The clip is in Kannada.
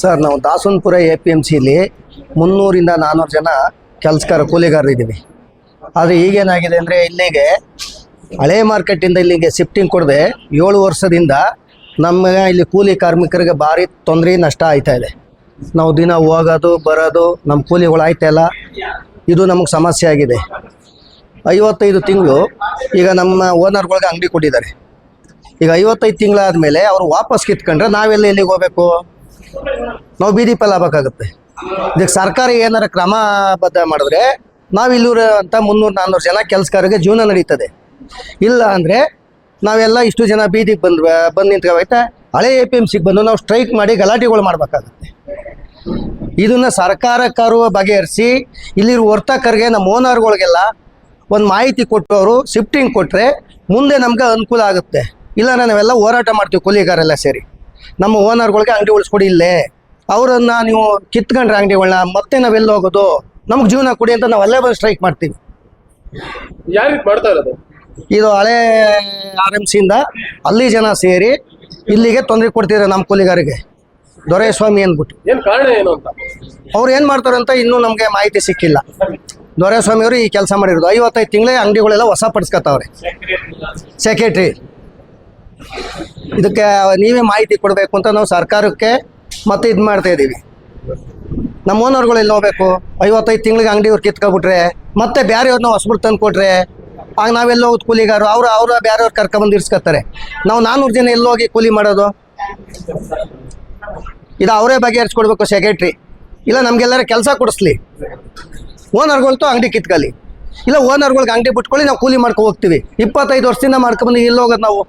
ಸರ್, ನಾವು ದಾಸನಪುರ ಎ ಪಿ ಎಂ ಸಿಲಿ ಮುನ್ನೂರಿಂದ ನಾನ್ನೂರು ಜನ ಕೆಲಸಗಾರ, ಕೂಲಿಗಾರರು ಇದ್ದೀವಿ. ಆದರೆ ಈಗೇನಾಗಿದೆ ಅಂದರೆ ಇಲ್ಲಿಗೆ ಹಳೆ ಮಾರ್ಕೆಟಿಂದ ಇಲ್ಲಿಗೆ ಶಿಫ್ಟಿಂಗ್ ಕೊಡದೆ ಏಳು ವರ್ಷದಿಂದ ನಮ್ಮ ಇಲ್ಲಿ ಕೂಲಿ ಕಾರ್ಮಿಕರಿಗೆ ಭಾರಿ ತೊಂದರೆ, ನಷ್ಟ ಆಯ್ತಾ ಇದೆ. ನಾವು ದಿನ ಹೋಗೋದು, ಬರೋದು, ನಮ್ಮ ಕೂಲಿಗಳು ಆಯ್ತಾ ಇಲ್ಲ. ಇದು ನಮಗೆ ಸಮಸ್ಯೆ ಆಗಿದೆ. ಐವತ್ತೈದು ತಿಂಗಳು ಈಗ ನಮ್ಮ ಓನರ್ಗಳಿಗೆ ಅಂಗಡಿ ಕೊಟ್ಟಿದ್ದಾರೆ. ಈಗ ಐವತ್ತೈದು ತಿಂಗಳಾದ್ಮೇಲೆ ಅವ್ರು ವಾಪಸ್ ಕಿತ್ಕೊಂಡ್ರೆ ನಾವೆಲ್ಲ ಎಲ್ಲಿಗೆ ಹೋಗ್ಬೇಕು? ನಾವು ಬೀದಿ ಪಾಲ್ ಆಗ್ಬೇಕಾಗುತ್ತೆ ಇದಕ್ಕೆ ಸರ್ಕಾರ ಏನಾರ ಕ್ರಮಬದ್ಧ ಮಾಡಿದ್ರೆ ನಾವು ಇಲ್ಲೂರ ಅಂತ ಮುನ್ನೂರು ನಾನ್ನೂರು ಜನ ಕೆಲಸಗಾರರಿಗೆ ಜೀವನ ನಡೀತದೆ. ಇಲ್ಲ ಅಂದರೆ ನಾವೆಲ್ಲ ಇಷ್ಟು ಜನ ಬೀದಿಗೆ ಬಂದ್, ಬಂದು ನಿಂತ್ಕೋಬೇಕಾ ಹಳೆ ಎ ಪಿ ಎಂ ಸಿಗೆ ಬಂದು ನಾವು ಸ್ಟ್ರೈಕ್ ಮಾಡಿ ಗಲಾಟೆಗಳು ಮಾಡಬೇಕಾಗುತ್ತೆ. ಇದನ್ನ ಸರ್ಕಾರಕ್ಕರು ಬಗೆಹರಿಸಿ ಇಲ್ಲಿರೋ ವರ್ತಕರಿಗೆ, ನಮ್ಮ ಓನರ್ಗಳಿಗೆಲ್ಲ ಒಂದು ಮಾಹಿತಿ ಕೊಟ್ಟು ಅವರು ಶಿಫ್ಟಿಂಗ್ ಕೊಟ್ಟರೆ ಮುಂದೆ ನಮ್ಗೆ ಅನುಕೂಲ ಆಗುತ್ತೆ. ಇಲ್ಲ ನಾವೆಲ್ಲ ಹೋರಾಟ ಮಾಡ್ತೀವಿ ಕೂಲಿಗಾರೆಲ್ಲ ಸೇರಿ. ನಮ್ಮ ಓನರ್ಗಳಿಗೆ ಅಂಗಡಿ ಉಳಿಸ್ಕೊಡಿ ಇಲ್ಲೇ. ಅವರನ್ನ ನೀವು ಕಿತ್ಕೊಂಡ್ರೆ ಅಂಗಡಿಗಳನ್ನ ಮತ್ತೆ ನಾವೆಲ್ಲ ಹೋಗೋದು? ನಮ್ಗೆ ಜೀವನ ಕೊಡಿ ಅಂತ ನಾವು ಅಲ್ಲೇ ಬಂದು ಸ್ಟ್ರೈಕ್ ಮಾಡ್ತೀವಿ. ಯಾವ ಮಾಡ್ತಾ ಇರೋದು? ಇದು ಹಳೆ ಆರ್ ಎಂ ಸಿಯಿಂದ ಅಲ್ಲಿ ಜನ ಸೇರಿ ಇಲ್ಲಿಗೆ ತೊಂದರೆ ಕೊಡ್ತಿದ್ದಾರೆ ನಮ್ಮ ಕೂಲಿಗಾರಿಗೆ. ದೊರೆಸ್ವಾಮಿ ಅಂದ್ಬಿಟ್ಟು. ಏನ್ ಕಾರಣ ಏನು ಅಂತ? ಅವ್ರು ಏನು ಮಾಡ್ತಾರೆ ಅಂತ ಇನ್ನೂ ನಮಗೆ ಮಾಹಿತಿ ಸಿಕ್ಕಿಲ್ಲ. ದೊರೆಸ್ವಾಮಿ ಅವರು ಈ ಕೆಲಸ ಮಾಡಿರೋದು. ಐವತ್ತೈದು ತಿಂಗಳೇ ಅಂಗಡಿಗಳೆಲ್ಲ ಹೊಸ ಪಡಿಸ್ಕೊತಾವ್ರೆ ಸೆಕ್ರೆಟ್ರಿ ಇದಕ್ಕೆ ನೀವೇ ಮಾಹಿತಿ ಕೊಡಬೇಕು ಅಂತ ನಾವು ಸರ್ಕಾರಕ್ಕೆ ಮತ್ತೆ ಇದು ಮಾಡ್ತಾ ಇದ್ದೀವಿ ನಮ್ಮ ಓನರ್ಗಳು ಎಲ್ಲಿ ಹೋಗ್ಬೇಕು? ಐವತ್ತೈದು ತಿಂಗಳಿಗೆ ಅಂಗಡಿ ಅವ್ರು ಕಿತ್ಕೊಬಿಟ್ರೆ ಮತ್ತೆ ಬೇರೆಯವ್ರನ್ನ ಹೊಸಬ್ರು ತಂದು ಕೊಟ್ರೆ, ಆಗ ನಾವೆಲ್ಲ ಹೋಗೋದು ಕೂಲಿಗಾರು? ಅವ್ರು ಅವ್ರ ಬೇರೆಯವ್ರು ಕರ್ಕೊಂಬಂದು ಇರ್ಸ್ಕೊತಾರೆ. ನಾವು ನಾನ್ನೂರು ಜನ ಎಲ್ಲೋಗಿ ಕೂಲಿ ಮಾಡೋದು? ಇದು ಅವರೇ ಬಗೆಹರಿಸ್ಕೊಡ್ಬೇಕು ಸೆಕ್ರೆಟ್ರಿ ಇಲ್ಲ, ನಮಗೆಲ್ಲರ ಕೆಲಸ ಕೊಡಿಸ್ಲಿ. ಓನರ್ಗಳ್ತು ಅಂಗಡಿ ಕಿತ್ಕೊಳ್ಳಿ ಇಲ್ಲ, ಓನರ್ಗಳ್ಗೆ ಅಂಗಡಿ ಬಿಟ್ಕೊಳ್ಳಿ, ನಾವು ಕೂಲಿ ಮಾಡ್ಕೊ ಹೋಗ್ತೀವಿ. ಇಪ್ಪತ್ತೈದು ವರ್ಷದಿಂದ ಮಾಡ್ಕೊಂಬಂದು ಇಲ್ಲಿ ಹೋಗೋದು ನಾವು.